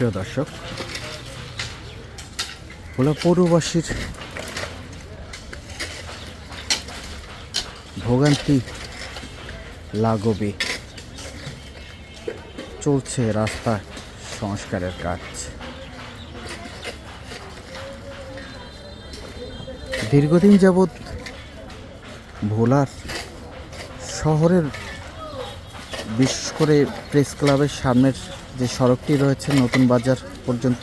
সুপ্রিয় দর্শক ভোলা পৌরবাসীর ভোগান্তি লাগবে। চলছে রাস্তা সংস্কারের কাজ। দীর্ঘদিন যাবৎ ভোলার শহরের বিশেষ করে প্রেস ক্লাবের সামনের যে সড়কটি রয়েছে নতুন বাজার পর্যন্ত,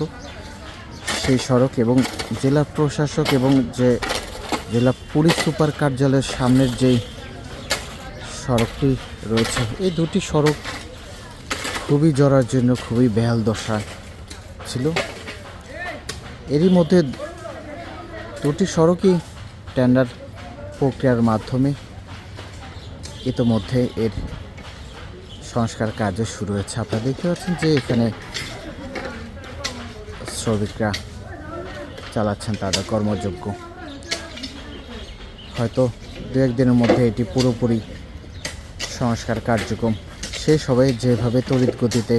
সেই সড়ক এবং জেলা প্রশাসক এবং যে জেলা পুলিশ সুপার কার্যালয়ের সামনের যেই সড়কটি রয়েছে, এই দুটি সড়ক খুবই জরার জন্য খুবই বেহাল দশা ছিল। এরই মধ্যে দুটি সড়কই টেন্ডার প্রক্রিয়ার মাধ্যমে ইতোমধ্যে এর সংস্কার কাজও শুরু হয়েছে। আপনারা দেখতে পাচ্ছেন যে এখানে শ্রমিকরা চালাচ্ছেন তাদের কর্মযোগ্য হয়তো দু একদিনের মধ্যে এটি পুরোপুরি সংস্কার কার্যক্রম শেষ হবে। যেভাবে তড়িৎ গতিতে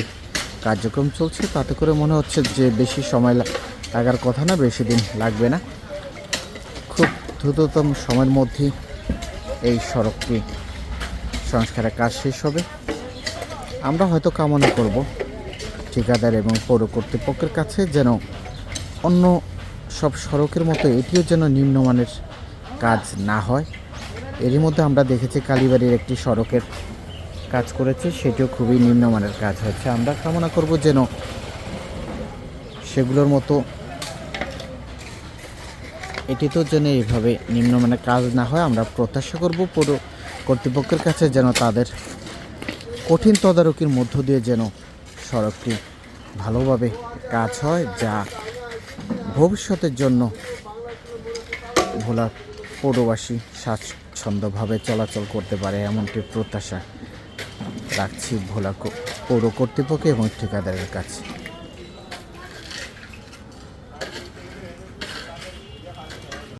কার্যক্রম চলছে, তাতে করে মনে হচ্ছে যে বেশি সময় লাগার কথা না, বেশি দিন লাগবে না। খুব দ্রুততম সময়ের মধ্যেই এই সড়কটি সংস্কারের কাজ শেষ হবে। আমরা হয়তো কামনা করব ঠিকাদার এবং পৌর কর্তৃপক্ষের কাছে যেন অন্য সব সড়কের মতো এটিও যেন নিম্নমানের কাজ না হয়। এরই মধ্যে আমরা দেখেছি কালীবাড়ির একটি সড়কের কাজ করেছে, সেটিও খুবই নিম্নমানের কাজ হয়েছে। আমরা কামনা করব যেন সেগুলোর মতো এটি তো যেন এইভাবে নিম্নমানের কাজ না হয়। আমরা প্রত্যাশা করব পৌর কর্তৃপক্ষের কাছে যেন তাদের কঠিন তদারকির মধ্য দিয়ে যেন সড়কটি ভালোভাবে কাজ হয়, যা ভবিষ্যতের জন্য ভোলা পৌরবাসী স্বাচ্ছন্দ্যভাবে চলাচল করতে পারে এমনটি প্রত্যাশা রাখছি ভোলা পৌর কর্তৃপক্ষ এবং ঠিকাদারের কাছে।